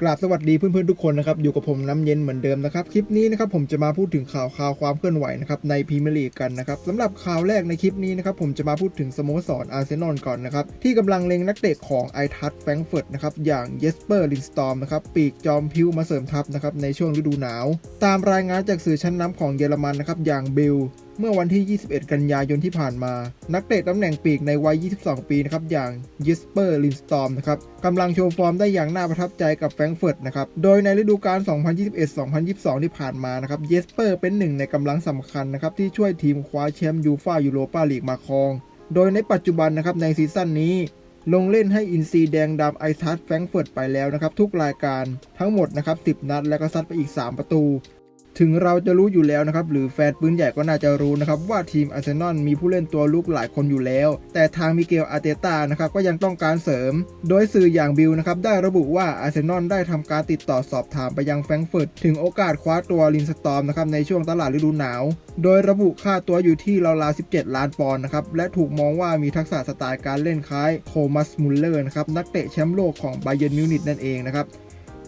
กราบสวัสดีเพื่อนๆทุกคนนะครับอยู่กับผมน้ำเย็นเหมือนเดิมนะครับคลิปนี้นะครับผมจะมาพูดถึงข่าวข่าวความเคลื่อนไหวนะครับในพรีเมียร์ลีกกันนะครับสำหรับข่าวแรกในคลิปนี้นะครับผมจะมาพูดถึงสโมสรอาร์เซนอลก่อนนะครับที่กำลังเล็งนักเตะของไอทัสแฟรงเฟิร์ตนะครับอย่างเยสเปอร์ลินสตอมนะครับปีกจอมพิวมาเสริมทัพนะครับในช่วงฤดูหนาว ตามรายงานจากสื่อชั้นนำของเยอรมันนะครับอย่างบิล เมื่อวันที่ 21 กันยายนที่ผ่านมา นักเตะตำแหน่งปีกในวัย 22 ปีนะครับ อย่างยิสเปอร์ลินสตอมนะครับกำลังโชว์ฟอร์มได้อย่างน่าประทับใจกับแฟรงเฟิร์ตนะครับ โดยในฤดูกาล 2021-2022 ที่ผ่านมานะครับเยสเปอร์เป็นหนึ่งในกำลังสำคัญนะครับที่ช่วยทีมคว้าแชมป์ยูฟ่ายูโรปาลีกมาครอง โดยในปัจจุบันนะครับในซีซั่นนี้ลงเล่นให้อินซีแดงดำไอทัสแฟรงเฟิร์ตไปแล้วนะครับ ทุกรายการทั้งหมดนะครับ 10 นัดและก็ซัดไปอีก 3 ประตู ถึงเราจะรู้อยู่แล้วนะครับ หรือแฟนปืนใหญ่ก็น่าจะรู้นะครับ ว่าทีมอาร์เซนอลมีผู้เล่นตัวลุกหลายคนอยู่แล้ว แต่ทางมิเกลอาร์เตตานะครับก็ยังต้องการเสริม โดยสื่ออย่างบิลนะครับได้ระบุว่าอาร์เซนอลได้ทำการติดต่อสอบถามไปยังแฟรงก์เฟิร์ตถึงโอกาสคว้าตัวลินสตอมนะครับในช่วงตลาดฤดูหนาว โดยระบุค่าตัวอยู่ที่ราวๆ17 ล้านปอนด์นะครับและถูกมองว่ามีทักษะสไตล์การเล่นคล้ายโคมัสมุลเลอร์นะครับนักเตะแชมป์โลกของไบเยนมิวนิกนั่นเองนะครับ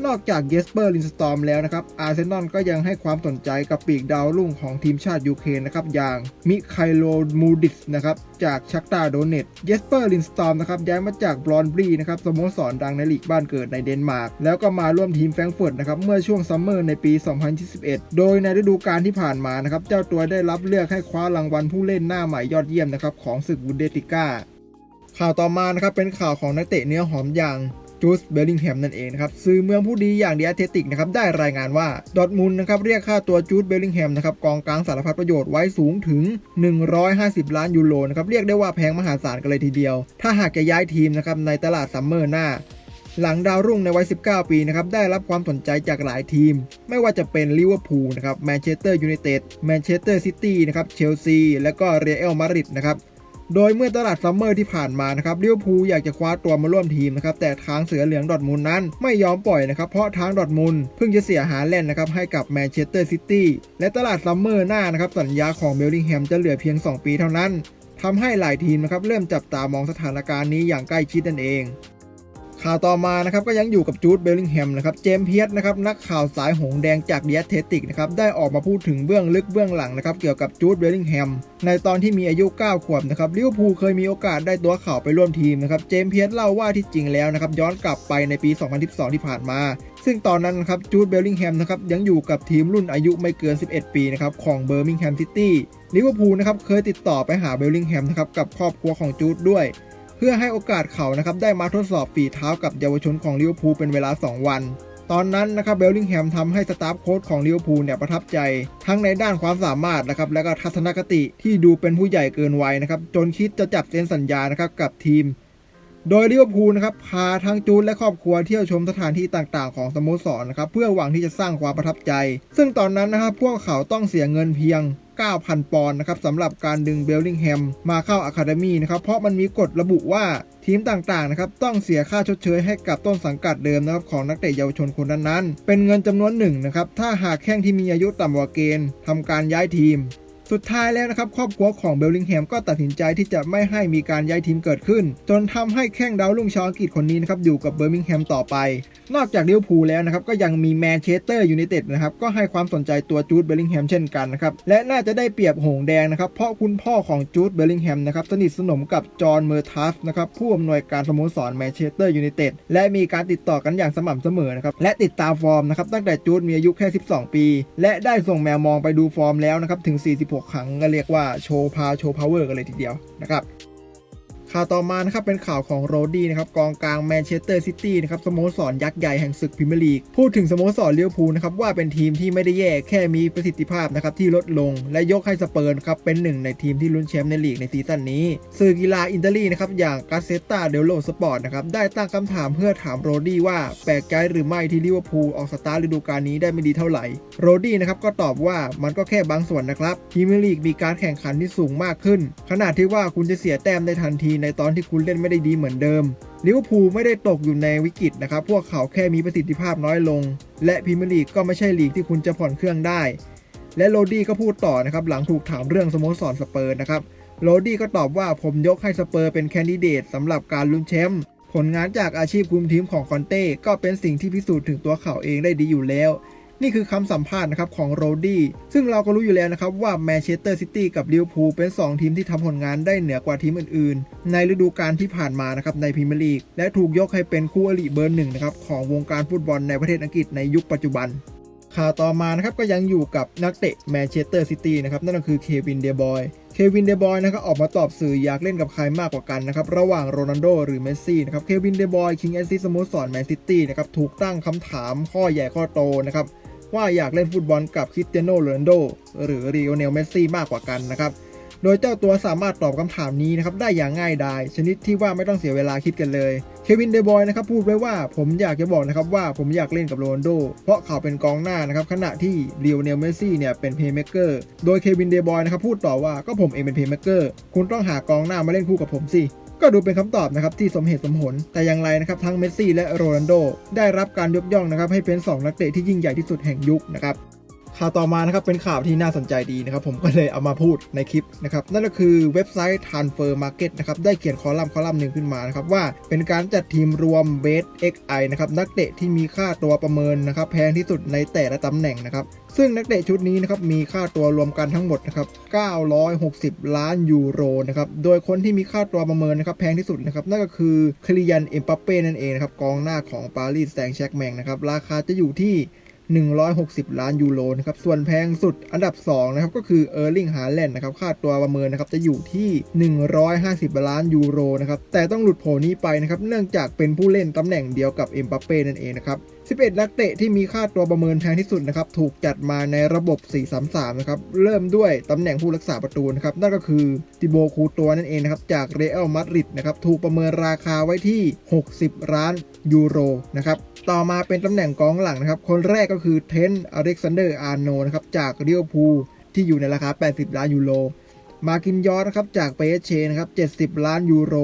นอกจากเยสเปอร์ลินสตอมแล้วนะครับอาร์เซนอลก็ยังให้ความสนใจกับปีกดาวรุ่งของทีมชาติยูเครนนะครับอย่างมิไคโลมูดิสนะครับจากชักตาโดเนตเยสเปอร์ลินสตอมนะครับย้ายมาจากบรอนบรีนะครับสโมสรดังในลีกบ้านเกิดในเดนมาร์กแล้วก็มาร่วมทีมแฟรงก์เฟิร์ตนะครับเมื่อช่วงซัมเมอร์ในปี 2021 โดยในฤดูกาลที่ผ่านมานะครับเจ้าตัวได้รับเลือกให้คว้ารางวัลผู้เล่นหน้าใหม่ยอดเยี่ยมนะครับของศึกบุนเดติก้าข่าวต่อมานะครับเป็นข่าวของนักเตะเนื้อหอมอย่าง จูสเบลลิงแฮมนั่นเองนะครับสื่อเมืองผู้ดีอย่างเดียเทติกนะครับได้รายงานว่าดอทมุนนะครับเรียกค่าตัวจูสเบลลิงแฮมนะครับกองกลางสารพัดประโยชน์ไว้สูงถึง 150 ล้านยูโรนะครับเรียกได้ว่าแพงมหาศาลกันเลยทีเดียว ถ้าหากจะย้ายทีมนะครับในตลาดซัมเมอร์หน้าหลังดาวรุ่งในวัย 19 ปีนะครับ ได้รับความสนใจจากหลายทีม ไม่ว่าจะเป็นลิเวอร์พูลนะครับ แมนเชสเตอร์ยูไนเต็ด แมนเชสเตอร์ซิตี้นะครับ เชลซี และก็เรอัลมาดริดนะครับ โดยเมื่อตลาดซัมเมอร์ที่ผ่านมานะครับลิเวอร์พูลอยากจะคว้าตัวมาร่วมทีมนะครับแต่ทางเสือเหลืองดอทมุลนั้นไม่ยอมปล่อยนะครับเพราะทางดอทมุลเพิ่งจะเสียหาแลนด์นะครับให้กับแมนเชสเตอร์ซิตี้และตลาดซัมเมอร์หน้านะครับสัญญาของเบลลิงแฮมจะเหลือเพียง 2 ปีเท่านั้นทำให้หลายทีมนะครับเริ่มจับตามองสถานการณ์นี้อย่างใกล้ชิดนั่นเอง ข่าวต่อมานะครับก็ยังอยู่กับจูดเบลลิงแฮมนะครับเจมส์เพียสนะครับนักข่าวสายหงแดงจากเดียเทติกนะครับได้ออกมาพูดถึงเบื้องลึกเบื้องหลังนะครับเกี่ยวกับจูดเบลลิงแฮมในตอนที่มีอายุ 9 ขวบนะครับลิเวอร์พูลเคยมีโอกาสได้ตัวข่าวไปร่วมทีมนะครับเจมส์เพียสเล่าว่าที่จริงแล้วนะครับย้อนกลับไปในปี 2012 ที่ผ่านมา ซึ่งตอนนั้นนะครับจูดเบลลิงแฮมนะครับยังอยู่กับทีมรุ่นอายุไม่เกิน 11 ปีนะครับของเบอร์มิงแฮมซิตี้ลิเวอร์พูลนะครับเคยติดต่อไปหาเบลลิงแฮมนะครับกับครอบครัวของจูดด้วย พื่อให้โอกาสเขานะครับได้มาทดสอบฝีเท้ากับเยาวชนของลิเวอร์พูลเป็นเวลา 2 วัน ตอนนั้นนะครับเบลลิงแฮมทำให้สตาฟโค้ชของลิเวอร์พูลเนี่ยประทับใจ ทั้งในด้านความสามารถนะครับและก็ทัศนคติที่ดูเป็นผู้ใหญ่เกินวัยนะครับจนคิดจะจับเซ็นสัญญานะครับกับทีม โดยลิเวอร์พูลนะครับพาทั้งจูนและครอบครัวเที่ยวชมสถานที่ต่างๆ ของสโมสรนะครับเพื่อหวังที่จะสร้างความประทับใจ ซึ่งตอนนั้นนะครับพวกเขาต้องเสียเงินเพียง 9,000 ปอนด์นะครับสำหรับการดึงเบลลิงแฮมมาเข้าอะคาเดมีนะครับเพราะมันมีกฎระบุว่าทีมต่างๆนะครับต้องเสียค่าชดเชยให้กับต้นสังกัดเดิมนะครับของนักเตะเยาวชนคนนั้นๆ เป็นเงินจำนวนหนึ่งนะครับถ้าหากแข้งที่มีอายุต่ำกว่าเกณฑ์ทำการย้ายทีม สุดท้ายแล้วนะครับครอบครัวของเบลลิงแฮมก็ตัดสินใจที่จะไม่ให้มีการย้ายทีมเกิดขึ้น จนทำให้แข้งดาวรุ่งชาวอังกฤษคนนี้นะครับอยู่กับเบอร์มิงแฮมต่อไป นอกจากลิเวอร์พูลแล้วนะครับก็ยังมีแมนเชสเตอร์ยูไนเต็ดนะครับก็ให้ความสนใจตัวจูดเบลลิงแฮมเช่นกันนะครับและน่าจะได้เปรียบหงแดงนะครับเพราะคุณพ่อของจูดเบลลิงแฮมนะครับสนิทสนมกับจอห์นเมอร์ทัฟนะครับผู้อำนวยการสโมสรแมนเชสเตอร์ยูไนเต็ดและมีการติดต่อกันอย่างสม่ำเสมอนะครับและติดตามฟอร์มนะครับตั้งแต่จูดมีอายุแค่ 12 ปี และได้ส่งแมวมองไปดูฟอร์มแล้วนะครับถึง 46ครั้งก็เรียกว่าโชว์พาโชว์พาวเวอร์กันเลยทีเดียวนะครับ ข่าวต่อมานะครับเป็นข่าวของโรดี้นะครับกองกลางแมนเชสเตอร์ซิตี้นะครับสโมสรยักษ์ใหญ่แห่งศึกพรีเมียร์ลีก พูดถึงสโมสรเลี้ยวภูลนะครับว่าเป็นทีมที่ไม่ได้แย่แค่มีประสิทธิภาพนะครับที่ลดลง และยกให้สเปอร์นะครับเป็นหนึ่งในทีมที่ลุ้นแชมป์ในลีกในซีซั่นนี้สื่อกีฬาอินเตาลีนะครับอย่างกาเซต a เดลโลสปอร์ตนะครับได้ตั้งคำถามเพื่อถามโรดี้ว่าแปลกใจหรือไม่ที่ลิเวอร์พูลออกสตาร์ฤดูกาลนี้ได้ไม่ดีเท่าไหร่โรดี้นะครับก็ตอบว่ามันก็แค่บางส่วนนะครับพรีเมียร์ลีกมีการแข่งขันที่สูงมากขึ้นขนาดที่ว่าคุณจะเสียแต้มได้ทันทีในตอนที่คุณเล่นไม่ได้ดีเหมือนเดิมลิเวอร์พูลไม่ได้ตกอยู่ในวิกฤตนะครับ พวกเขาแค่มีประสิทธิภาพน้อยลง และพรีเมียร์ลีกก็ไม่ใช่ลีกที่คุณจะผ่อนเครื่องได้ และโรดี้ก็พูดต่อนะครับ หลังถูกถามเรื่องสโมสรสเปอร์นะครับโรดี้ก็ตอบว่าผมยกให้สเปอร์เป็นแคนดิเดตสำหรับการลุ้นแชมป์ผลงานจากอาชีพคุมทีมของคอนเต้ก็เป็นสิ่งที่พิสูจน์ถึงตัวเขาเองได้ดีอยู่แล้ว นี่คือคำสัมภาษณ์นะครับของโรดี้ซึ่งเราก็รู้อยู่แล้วนะครับว่าแมนเชสเตอร์ซิตี้กับลิเวอร์พูลเป็น 2 ทีมที่ทำผลงานได้เหนือกว่าทีมอื่นๆ ในฤดูกาลที่ผ่านมานะครับในพรีเมียร์ลีกและถูกยกให้เป็นคู่อริเบอร์หนึ่งนะครับของวงการฟุตบอลในประเทศอังกฤษในยุคปัจจุบันข่าวต่อมานะครับก็ยังอยู่กับนักเตะแมนเชสเตอร์ซิตี้นะครับนั่นก็คือเควินเดบอยเควินเดบอยนะครับออกมาตอบสื่ออยากเล่นกับใครมากกว่ากันนะครับระหว่างโรนัลโดหรือเมสซี่นะครับเควินเดบอยคิงแอนซีสโมสรแมนซิตี้นะครับถูกตั้งคำถามข้อใหญ่ข้อโตนะครับ ว่าอยากเล่นฟุตบอลกับคริสเตียโนโรนัลโดหรือรีโอเนลเมสซี่มากกว่ากันนะครับโดยเจ้าตัวสามารถตอบคำถามนี้นะครับได้อย่างง่ายดาย ชนิดที่ว่าไม่ต้องเสียเวลาคิดกันเลยเควินเดบอยนะครับพูดไว้ว่าผมอยากจะบอกนะครับว่าผมอยากเล่นกับโรนลโด เพราะเขาเป็นกองหน้านะครับขณะที่เรียวเนลเมสซี่เนี่ยเป็นเพย์เม k เกอร์โดยเควินเดบอยนะครับพูดต่อว่าก็ผมเองเป็นเพย์เม k เกอร์คุณต้องหากองหน้ามาเล่นคู่กับผมสิ ก็ดูเป็นคำตอบนะครับที่สมเหตุสมผล แต่อย่างไรนะครับทั้งเมสซี่และโรนัลโดได้รับการยกย่องนะครับให้เป็น 2 นักเตะที่ยิ่งใหญ่ที่สุดแห่งยุคนะครับ ข่าวต่อมานะครับเป็นข่าวที่น่าสนใจดีนะครับ ผมก็เลยเอามาพูดในคลิปนะครับ นั่นก็คือเว็บไซต์ Transfer Market นะครับได้เขียนคอลัมน์คอลัมน์หนึ่งขึ้นมานะครับว่าเป็นการจัดทีมรวม Best XI นะครับนักเตะที่มีค่าตัวประเมินนะครับแพงที่สุดในแต่ละตำแหน่งนะครับซึ่งนักเตะชุดนี้นะครับมีค่าตัวรวมกันทั้งหมดนะครับ960 ล้านยูโรนะครับโดยคนที่มีค่าตัวประเมินนะครับแพงที่สุดนะครับนั่นก็คือคลิยันเอ็มปัปเป้นั่นเองนะครับกองหน้าของปารีสแซงต์แชร์กแมงนะครับราคาจะอยู่ที่ 160 ล้านยูโรนะครับ ส่วนแพงสุดอันดับ 2 นะครับ ก็คือเออร์ลิงฮาแลนด์นะครับ ค่าตัวประเมินนะครับ จะอยู่ที่ 150 ล้านยูโรนะครับ แต่ต้องหลุดโผนี้ไปนะครับ เนื่องจากเป็นผู้เล่นตำแหน่งเดียวกับเอ็มบัปเป้นั่นเองนะครับ 11 นักเตะที่มีค่าตัวประเมินแพงที่สุดนะครับ ถูกจัดมาในระบบ 433 นะครับ เริ่มด้วยตำแหน่งผู้รักษาประตูนะครับ นั่นก็คือติโบคูตัวนั่นเองนะครับ จากเรอัลมาดริดนะครับ ถูกประเมินราคาไว้ที่ 60 ล้านยูโรนะครับ ต่อมาเป็นตำแหน่งกองหลังนะครับ คนแรกก็คือเทนอเล็กซานเดอร์อาร์โนนะครับจากเรียวพูที่อยู่ในราคา 80 ล้านยูโร มากินยอร์นะครับจากเปเชนะครับ 70 ล้านยูโร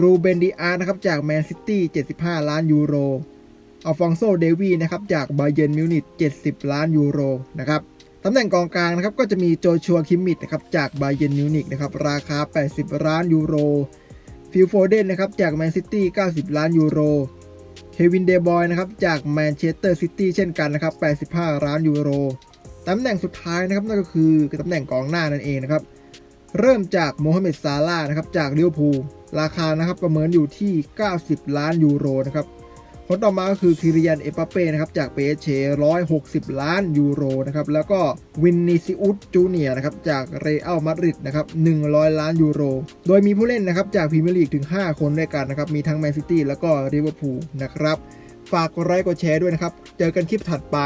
รูเบนดิอาร์นะครับจากแมนซิตี้ 75 ล้านยูโรอัลฟองโซเดวีนะครับจากบาเยนมิวนิก70 ล้านยูโรนะครับตำแหน่งกองกลางนะครับก็จะมีโจชัวคิมมิดนะครับจากบาเยนมิวนิกนะครับราคา 80 ล้านยูโรฟิลโฟเดนนะครับจากแมนซิตี้ 90 ล้านยูโร เควินเดบอยนะครับจากแมนเชสเตอร์ซิตี้เช่นกันนะครับ 85 ล้านยูโร ตำแหน่งสุดท้ายนะครับนั่นก็คือตำแหน่งกองหน้านั่นเองนะครับ เริ่มจากโมฮัมเหม็ดซาลาห์นะครับจากลิเวอร์พูลราคานะครับประเมินอยู่ที่ 90 ล้านยูโรนะครับ คนต่อมาก็คือคิริยันเอปาเป้นะครับจากเปเช160ล้านยูโรนะครับแล้วก็วินนิซิอุสจูเนียนะครับจากเรอัลมาดริดนะครับ100ล้านยูโร โดยมีผู้เล่นนะครับจากพรีเมียร์ลีกถึง 5 คนด้วยกันนะครับมีทั้งแมนซิตี้แล้วก็ลิเวอร์พูลนะครับ ฝากกดไลค์กดแชร์ด้วยนะครับ เจอกันคลิปถัดไป